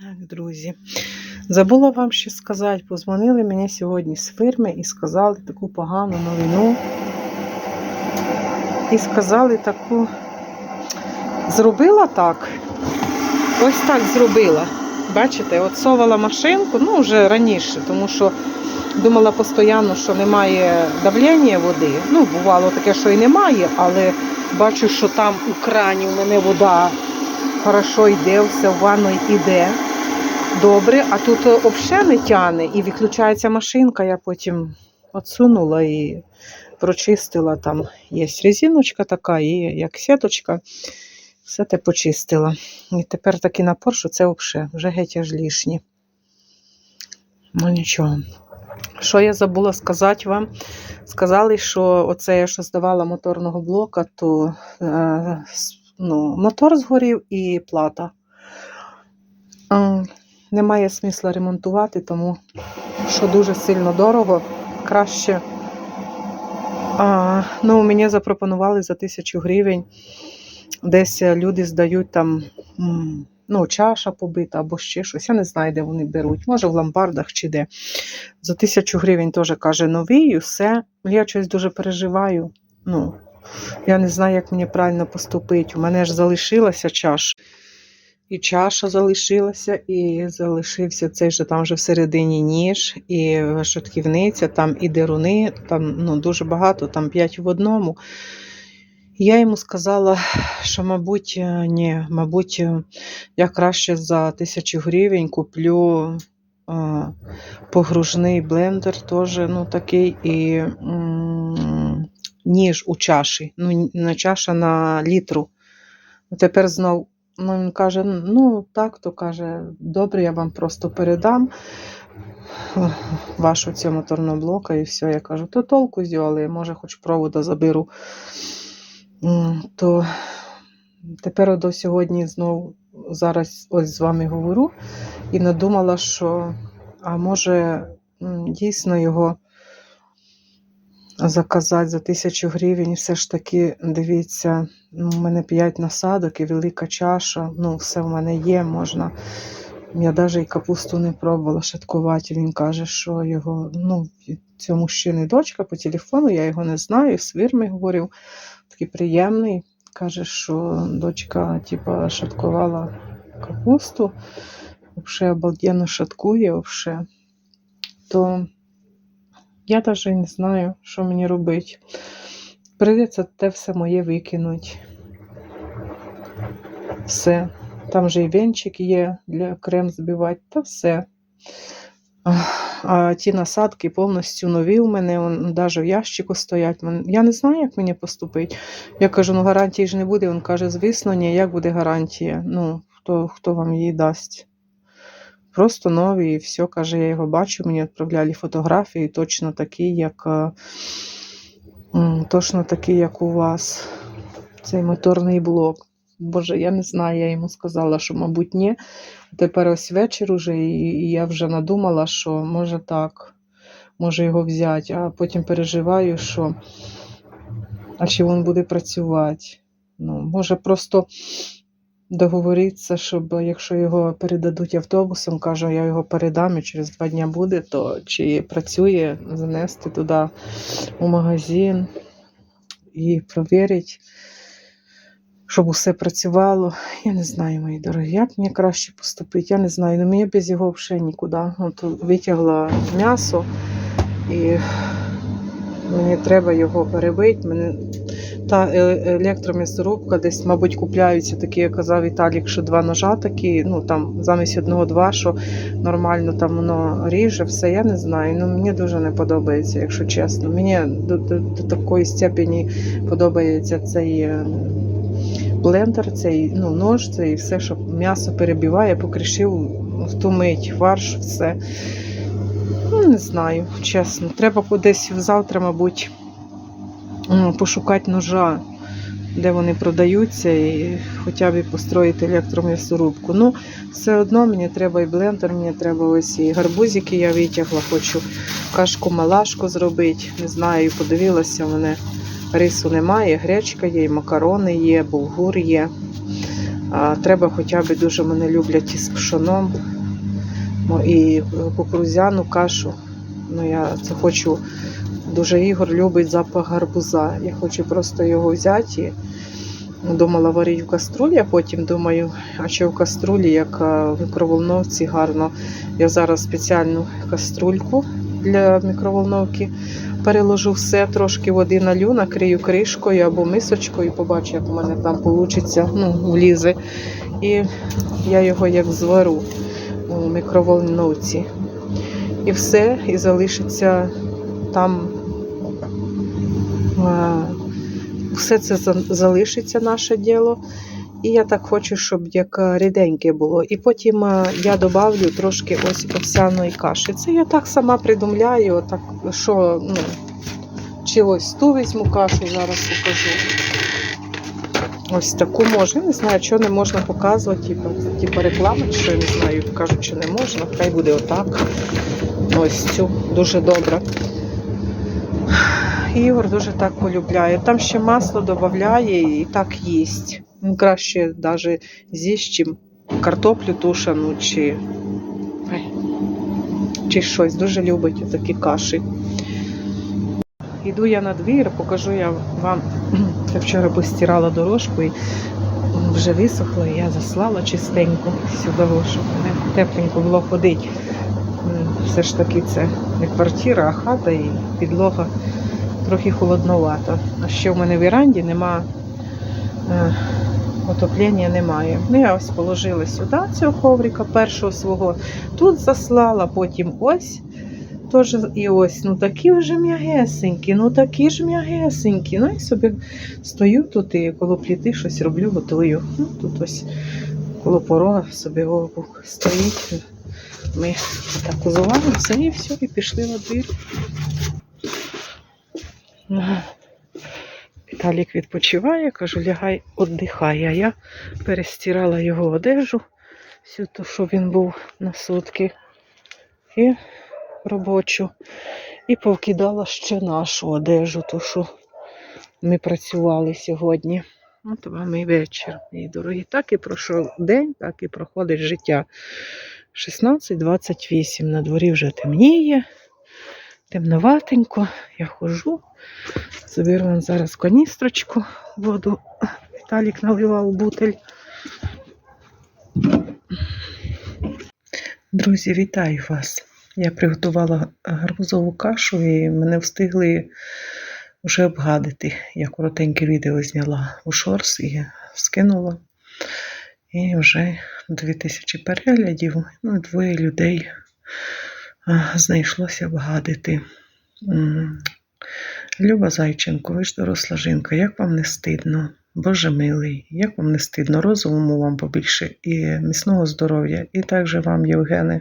Так, друзі. Забула вам ще сказати, позвонили мені сьогодні з фірми і сказали таку погану новину. І сказали таку, зробила так. Ось так зробила. Бачите, от совала машинку, ну вже раніше, тому що думала постійно, що немає давлення води. Ну, бувало таке, що і немає, але бачу, що там у крані у мене вода хорошо йде, все в ванну йде. Добре, а тут взагалі не тяне і виключається машинка, я потім відсунула і прочистила. Там є резиночка така, і як сіточка. Все те почистила. І тепер такий напор, що це взагалі вже геть аж лишні. Ну нічого. Що я забула сказати вам? Сказали, що оце я що здавала моторного блока, то е, ну, мотор згорів і плата. Немає смисла ремонтувати, тому що дуже сильно дорого. Краще. А, ну, мені запропонували за тисячу гривень. Десь люди здають там ну, чаша побита або ще щось. Я не знаю, де вони беруть. Може, в ломбардах чи де. За тисячу гривень теж каже новий, і все. Я щось дуже переживаю. Ну, я не знаю, як мені правильно поступити. У мене ж залишилася чаша. І чаша залишилася, і залишився цей же там вже всередині ніж, і шатківниця, там і деруни, там ну, дуже багато, там п'ять в одному. Я йому сказала, що, мабуть, е, ні, мабуть, е, я краще за тисячу гривень куплю е, погружний блендер, теж ну, такий, і м, ніж у чаші. Ну, не чаша на літру. Тепер знов він каже: ну так, то каже, добре, я вам просто передам вашу цю моторного блока і все. Я кажу, то толку зробили, може, хоч провода заберу. То тепер до сьогодні знову зараз ось з вами говорю і надумала, що а може дійсно його заказати за тисячу гривень. Все ж таки, дивіться, ну, у мене 5 насадок і велика чаша. Ну, все в мене є, можна. Я навіть і капусту не пробувала шаткувати. Він каже, що його, ну, цього мужчини дочка по телефону, я його не знаю, з фірми говорив, такий приємний. Каже, що дочка, типа, шаткувала капусту, взагалі обалденно шаткує, взагалі. То я навіть не знаю, що мені робити. Прийдеться те все моє викинути. Все. Там же і венчик є для крем збивати, та все. А ті насадки повністю нові у мене, навіть в ящику стоять. Я не знаю, як мені поступити. Я кажу, ну гарантії ж не буде. Він каже, звісно, ні, як буде гарантія. Ну, хто, хто вам її дасть? Просто нові, і все, каже, я його бачу, мені відправляли фотографії, точно такі, як е, точно такі, як у вас. Цей моторний блок. Боже, я не знаю, я йому сказала, що, мабуть, ні. Тепер ось вечір уже, і, я вже надумала, що може так, може його взяти, а потім переживаю, що а чи він буде працювати. Ну, може просто договоритися, щоб якщо його передадуть автобусом, кажу, я його передам і через два дні буде, то чи працює, занести туди у магазин і провірити, щоб усе працювало. Я не знаю, мої дорогі, як мені краще поступити, я не знаю. Ну, мені без його взагалі нікуди. От витягла м'ясо і мені треба його перебити. Та е- електром'ясорубка десь, мабуть, купляються такі, як казав Віталік, що два ножа такі, ну там замість одного два, що нормально там воно ріже, все, я не знаю. Ну мені дуже не подобається, якщо чесно. Мені до, до, до такої степені подобається цей е, блендер, цей ну, нож, цей все, що м'ясо перебиває, покришив ту мить, фарш, все. Ну, не знаю, чесно. Треба кудись завтра, мабуть, пошукати ножа, де вони продаються, і хоча б построїти електром'ясорубку. Ну, все одно мені треба і блендер, мені треба ось і гарбузики я витягла, хочу кашку малашку зробити. Не знаю, подивилася, в мене рису немає, гречка є, і макарони є, булгур є. А треба хоча б дуже мене люблять із пшоном і кукурузяну кашу. Ну, я це хочу. Дуже Ігор любить запах гарбуза. Я хочу просто його взяти. Думала варити в каструлі, а потім думаю, а що в каструлі, як в мікроволновці гарно. Я зараз спеціальну каструльку для мікроволновки переложу все, трошки води налю, накрию кришкою або мисочкою, побачу, як у мене там вийде, ну, влізе. І я його як звару у мікроволновці. І все, і залишиться там. Е, Все це залишиться наше діло. І я так хочу, щоб як ріденьке було. І потім е, я додавлю трошки ось овсяної каші. Це я так сама придумляю, отак, що ну, чи ось ту візьму кашу, зараз покажу. Ось таку можна. Я не знаю, що не можна показувати, типу, типу реклами, що я не знаю, кажуть, що не можна. Хай буде отак. Ось цю дуже добре. Ігор дуже так полюбляє. Там ще масло додає і так їсть. Він краще навіть з'їсть, чим картоплю тушену чи, чи щось. Дуже любить такі каші. Іду я на двір, покажу я вам. Я вчора постирала дорожку і вже висохло, і я заслала чистенько щоб мене тепленько було ходити. Все ж таки це не квартира, а хата і підлога трохи холодновато. А ще в мене в віранді нема е, отоплення немає. Ну, я ось положила сюди цього коврика, першого свого. Тут заслала, потім ось. Тож і ось, ну такі вже м'ягесенькі, ну такі ж м'ягесенькі. Ну і собі стою тут і коло пліти щось роблю, готую. Ну, тут ось коло порога собі голубок стоїть. Ми так узуваємося і все, і пішли на двір. Віталік відпочиває, кажу, лягай, віддихай. А я перестирала його одежу, всю ту, що він був на сутки, і робочу. І повкидала ще нашу одежу, ту, що ми працювали сьогодні. От вам і вечір, мої дорогі. Так і пройшов день, так і проходить життя. 16.28 на дворі вже темніє, темноватенько. Я ходжу. Заберу вам зараз каністрочку, воду. Віталік наливав бутель. Друзі, вітаю вас. Я приготувала гарбузову кашу і мене встигли вже обгадити. Я коротеньке відео зняла у шорс і скинула. І вже 2000 переглядів, ну, двоє людей знайшлося обгадити. М, Люба Зайченко, ви ж доросла жінка, як вам не стидно? Боже милий, як вам не стидно, розуму вам побільше і міцного здоров'я. І також вам, Євгене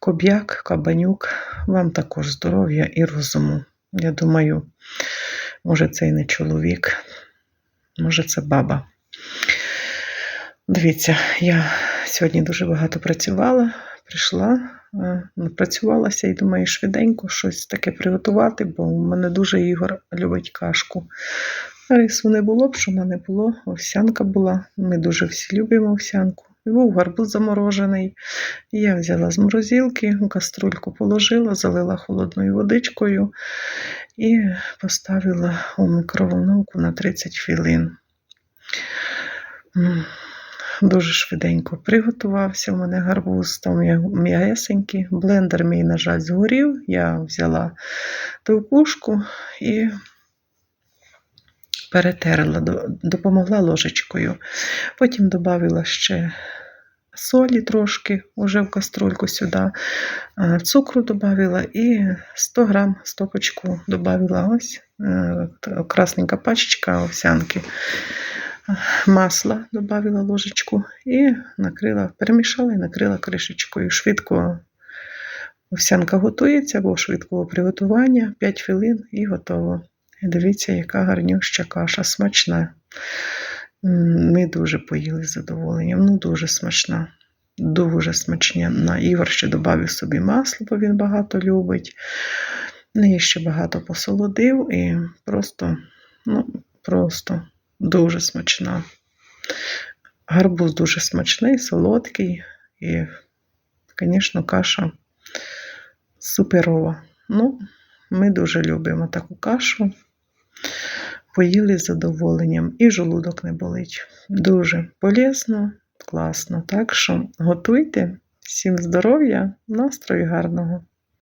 Коб'як, Кабанюк, вам також здоров'я і розуму. Я думаю, може, це і не чоловік, може, це баба. Дивіться, я сьогодні дуже багато працювала, прийшла, напрацювалася і думаю, швиденько щось таке приготувати, бо в мене дуже Ігор любить кашку. Рису не було б, що мене було, овсянка була. Ми дуже всі любимо овсянку. І був гарбуз заморожений. Я взяла з морозилки, каструльку положила, залила холодною водичкою і поставила у мікроволновку на 30 хвилин. Дуже швиденько приготувався. У мене гарбуз там м'я- м'ягесенький. Блендер мій, на жаль, згорів. Я взяла товкушку і перетерла, допомогла ложечкою. Потім додала ще солі трошки уже в каструльку сюди, цукру додала і 100 грам стопочку додала ось е, красненька пачечка овсянки. Масла додала ложечку і накрила, перемішала і накрила кришечкою. Швидко овсянка готується, або швидкого приготування, 5 хвилин і готово. Дивіться, яка гарнюща каша, смачна. Ми дуже поїли з задоволенням. Ну, дуже смачна. Дуже смачна. Ігор ще додав собі масло, бо він багато любить. Ну, і ще багато посолодив і просто, ну, просто дуже смачна. Гарбуз дуже смачний, солодкий і, звісно, каша суперова. Ну, ми дуже любимо таку кашу. Поїли з задоволенням і желудок не болить. Дуже полезно, класно. Так що готуйте. Всім здоров'я, настрою гарного.